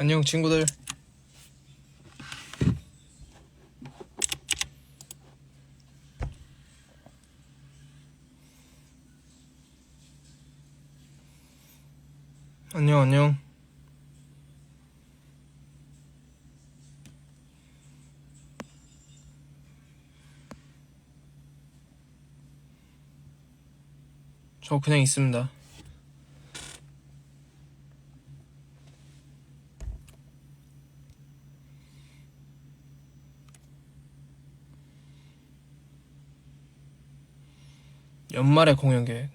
안녕 친구들. 안녕 안녕. 저 그냥 있습니다. 연말에 공연 계획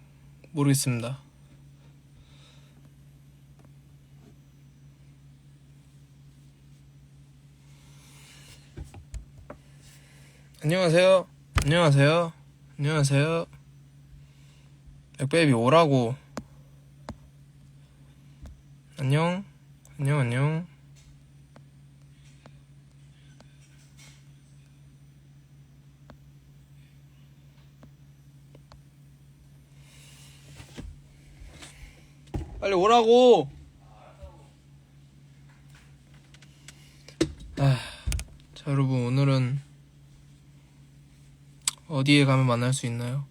모르겠습니다. 안녕하세요. 안녕하세요. 안녕하세요. 백베이비 오라고. 안녕. 안녕 안녕. 빨리 오라고. 아, 자 여러분 오늘은 어디에 가면 만날 수 있나요?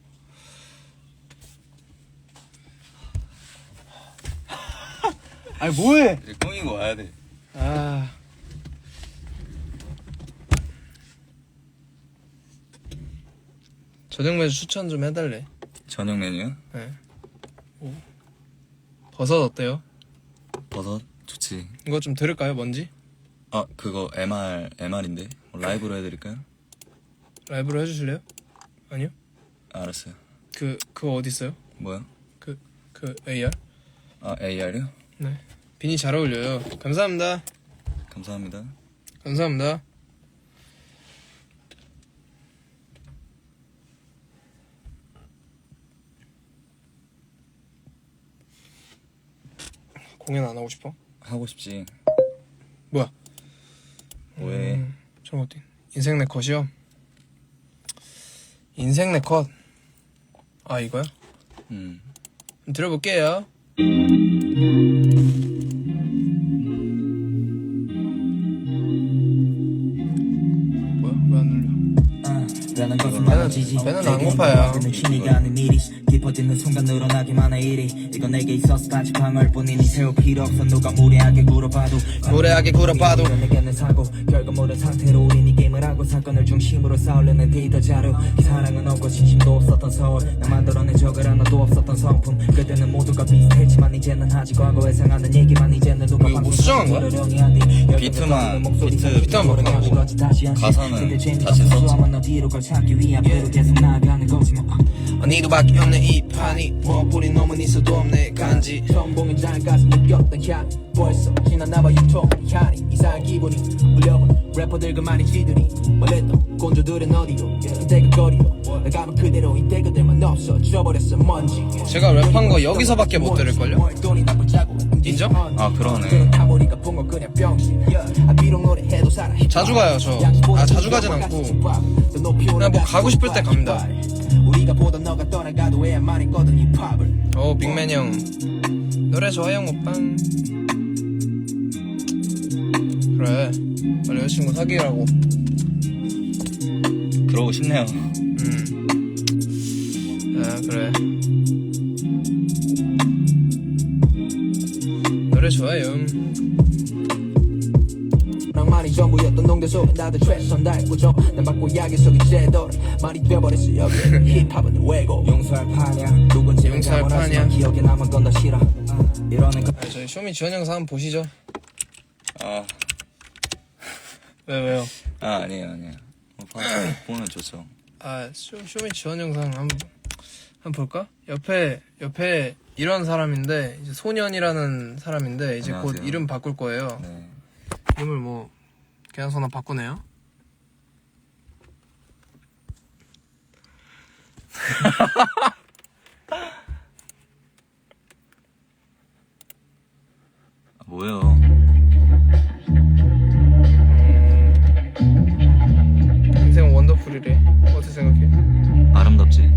아니 뭐해? 이제 꽁이고 와야 돼. 아. 저녁 메뉴 추천 좀 해달래. 저녁 메뉴? 네. 오. 버섯 어때요? 버섯 좋지. 이거 좀 들을까요? 뭔지? 아 그거 MR MR인데 뭐 라이브로 해드릴까요? 라이브로 해주실래요? 아니요. 알았어요. 그 그거 어디 있어요? 뭐야? 그그 AR? 아 AR요? 네. 비니 잘 어울려요. 감사합니다. 감사합니다. 감사합니다. 공연 안 하고 싶어? 하고 싶지. 뭐야? 왜? 음, 저 어디? 인생 내 컷이요? 인생 내 컷. 아 이거야? 음. 들어볼게요. 라는 것은 많아지지. 배는 안 고파요. 는 힘이 가는 일이. 깊어지는 순간 늘어나기만 해 일이. 이건 내게 있어서 간직함을 뿐이니 세울 필요 없어. 누가 무례하게 굴어봐도 무례하게 굴어봐도. 내게는 사고. 결과물은 상태로 우린 이 게임을 사건을 중심으로 쌓으려는 데이터 자료. 사랑은 없고 진심도 없었던 서울. 나 만들어낸 적을 하나도 없었던 성품. 그때는 모두가 비슷했지만 이제는 아직 과거에 생하는 얘기만 이제는 누가 이거 뭐 수정한 거야? 비트만, 비트, 비트만 바꾼 거고. 가사는 다시 썼지. 언니도 밖에 없는 이 판이. 뭐 뿌리 놈은 있어도 없네 간지. 성공의 장까지 느꼈던 향 벌써 지났나봐 유통의 향이. 이상한 기분이 울려봐 래퍼들 그만이 지들이. 말했던 곤조들은 어디로? 이때가 거리로. 나가면 그대로 이때 그들만 없어. 져버렸어 먼지. 제가 랩한 거 여기서밖에 못 들을걸요? 인정? 아 그러네. 자주 가요, 저. 아, 자주 가진 않고. 그냥 뭐 가고 싶을 때 갑니다. 어. 빅맨 형. 노래 좋아요 오빵 그래. 빨리 여자친구 사귀라고. 그러고 싶네요. 음아 그래. 노래 좋아요 낭만이 전부였던 농대 속에 나도 최선 다했고 저난 바꿔야기 속에 제도를 말이 돼버렸어 여기. 힙합은 왜고 용서할 파냐 누군지 용서할 파냐. 기억에 남은 건더 싫어. 이러는 거 아, 저희 쇼미 지원 영상 한번 보시죠 아, 왜 왜요 아 아니에요 아니에요. 뭐 봐- 보면 좋죠. 아 쇼, 쇼미 지원 영상 한번 한번 볼까 옆에 옆에 이런 사람인데 이제 소년이라는 사람인데 이제 곧 안녕하세요. 이름 바꿀 거예요 네. 이름을 뭐 계약서나 바꾸네요. 아, 뭐예요? 원더풀이래. 어떻게 생각해? 아름답지.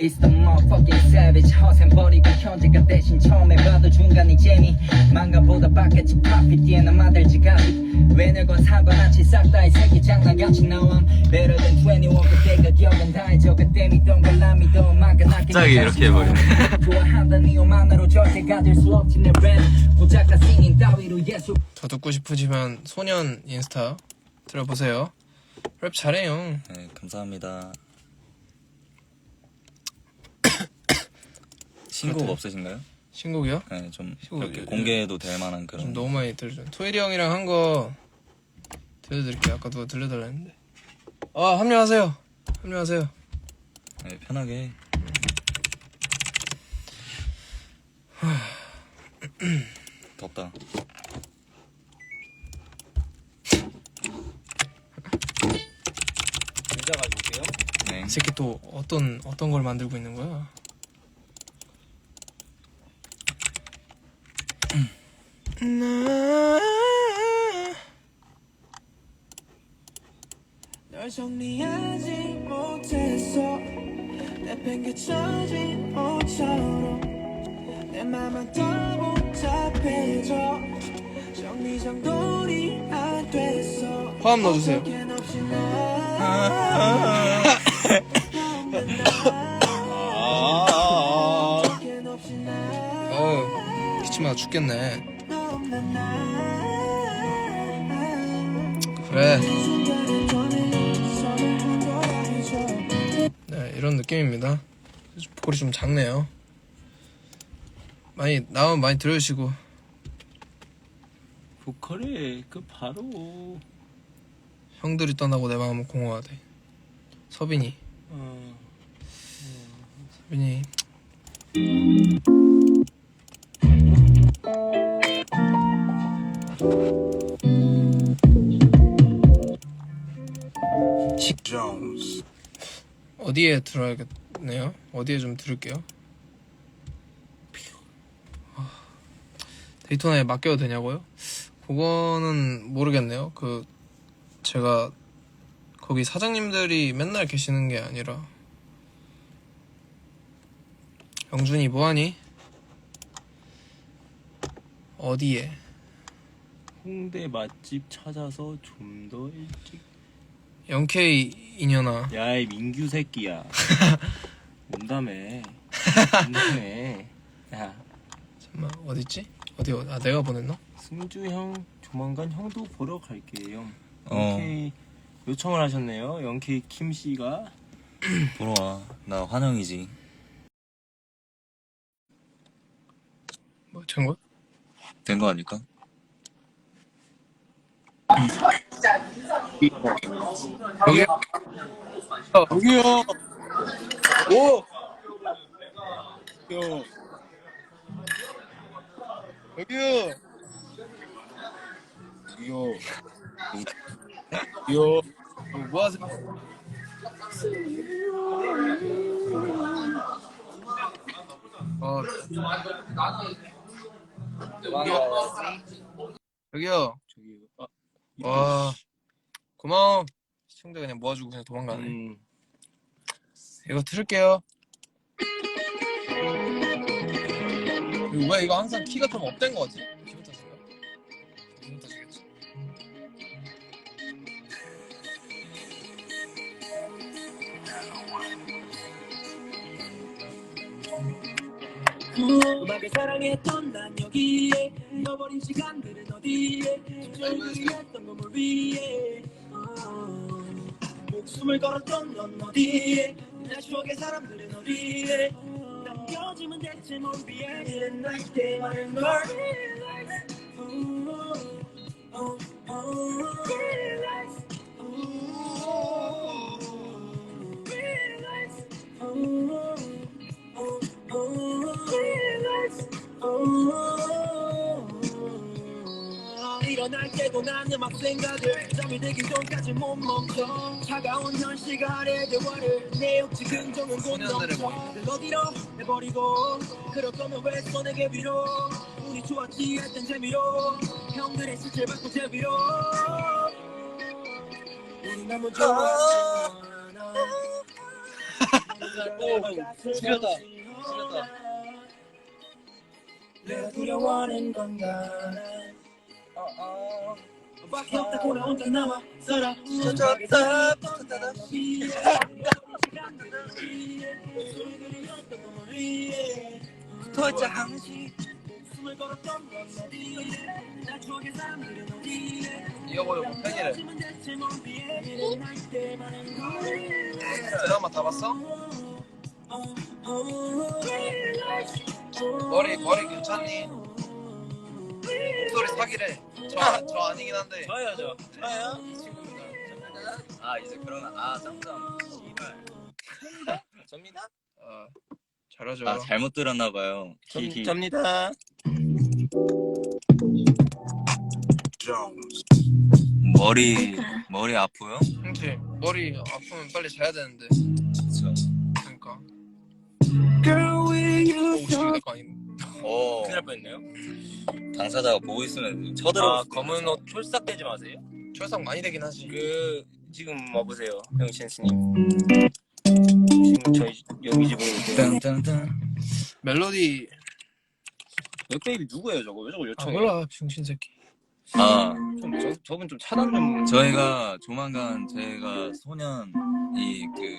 It's the motherfucking savage. 허세 버리고 현재가 대신 처음에 봐도 중간이 재미. 망가보다 바뀌었지 profit. 뒤에 남아들 지갑이. 왜 늙은 상관없이 싹다 이 새끼 장난같이 나와. Better than 21 그때가 기억은 다 해줘. 그때 믿던 걸나 믿어. 막연하게 갑자기 이렇게 해버리네. 좋아한다는 이유만으로 절대 가질 수 없지 내랩 고작가 싱잉 따위로 예술 더 듣고 싶으시면 소년 인스타 들어보세요. 랩 잘해요. 네, 감사합니다. 신곡 그렇대. 없으신가요? 신곡이요? 네, 좀 신곡 이렇게 예, 공개도 될 만한 그런. 좀 너무 많이 들려줘. 토일이 형이랑 한 거 들려드릴게요. 아까 누가 들려달라 했는데. 아 합류하세요. 합류하세요. 네, 편하게. 덥다. 진짜 가져올게요. 네. 이 새끼 또 어떤 어떤 걸 만들고 있는 거야? 널 정리하지 못했어 내팽개쳐진 옷처럼 내 맘은 더 복잡해져 정리정돈이 안 됐어 화음 넣어주세요. 죽겠네. 그래. 네 이런 느낌입니다. 보컬이 좀 작네요. 많이 나오면 많이 들어주시고 보컬에 그 바로 형들이 떠나고 내 마음은 공허하대. 서빈이 어, 서빈이 어디에 들어야겠네요? 어디에 좀 들을게요. 아, 데이토나에 맡겨도 되냐고요? 그거는 모르겠네요. 그 제가 거기 사장님들이 맨날 계시는 게 아니라 영준이 뭐하니? 어디에? 홍대 맛집 찾아서 좀 더 일찍. 영케이 이년아 야이 민규 새끼야. 온다며. 온다며. 야 잠깐만 어딨지? 어디 어디 아 내가 보냈나? 승주 형 조만간 형도 보러 갈게요. 어. 영케이 요청을 하셨네요. 영케이 킴 씨가. 보러 와. 나 환영이지. 뭐 참고? 된거 아닐까? 여기 여기요. 오. 요. 여기요. 요. 요. 뭐 하세요? 어. 여기요. 와 고마워. 시청자 그냥 모아주고 그냥 도망가네. 음. 이거 틀을게요. 이거 왜 이거 항상 키가 좀 업된 거 같지? 음악을 사랑했던 난 여기에 잃어버린 시간들은 어디에? 조용히 했던 건물 위에. 어, 목숨을 걸었던 넌 어디에? 내 추억의 사람들은 어디에? 남겨지면 대체 뭘 위해? 이른 날 때만은 널 realize 어, 어, 어, realize 난 음악 생각을 잠이 들기 전까지 못 멈춰. 차가운 현실과 아래 대화를 내 역지 긍정은 곧 넘쳐. 늘 어디로 해버리고 그럴 거면 왜 손에게 위로 우리 좋았지 했던 재미로. 형들의 시체 받고 제비로. 우리 너무 좋아. 죽였다. 내가 두려워하는 건가 없다고 나 혼자 남아 살아 젖었다 뻗었다 붙어있자 항시 이거 팬이래. 뭔지에 날 때만은 드라마 다 봤어? 머리 머리 괜찮니? 목소리 사기래. 저, 저 아니긴 한데. 저요 저. 저요? 아 이제 그러면 아 짱짱 씨발 접니다. 어, 잘하죠. 아 잘못 들었나 봐요 히히 접니다. 머리 머리 아프요? 형태 머리 아프면 빨리 자야 되는데. 그쵸 그러니까. Girl, will you 오, 지금 내거 아니. 오 큰일 날 뻔했네요. 당사자가 보고 있으면 쳐들어 아 검은 옷 촐싹대지 마세요. 철상 많이 되긴 하지. 그 지금 와 보세요, 형신 스님. 지금 저희 여기 집으로 오세요. 딴딴딴 멜로디 역베이비 누구예요 저거? 왜 저걸 아 요청해? 몰라 중신 새끼. 아 좀 저, 저분 좀 차단 좀. 저희가 조만간 저희가 소년 이그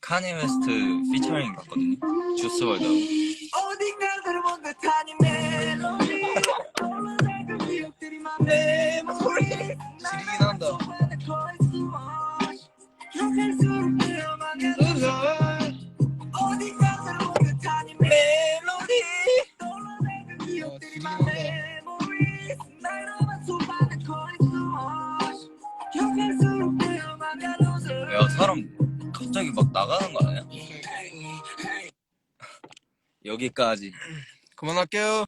카니 웨스트 피처링 봤거든요 주스 월드 지리긴 한다. 그 내어만 야 사람 갑자기 막 나가는 거 아니야? 여기까지 그만할게요.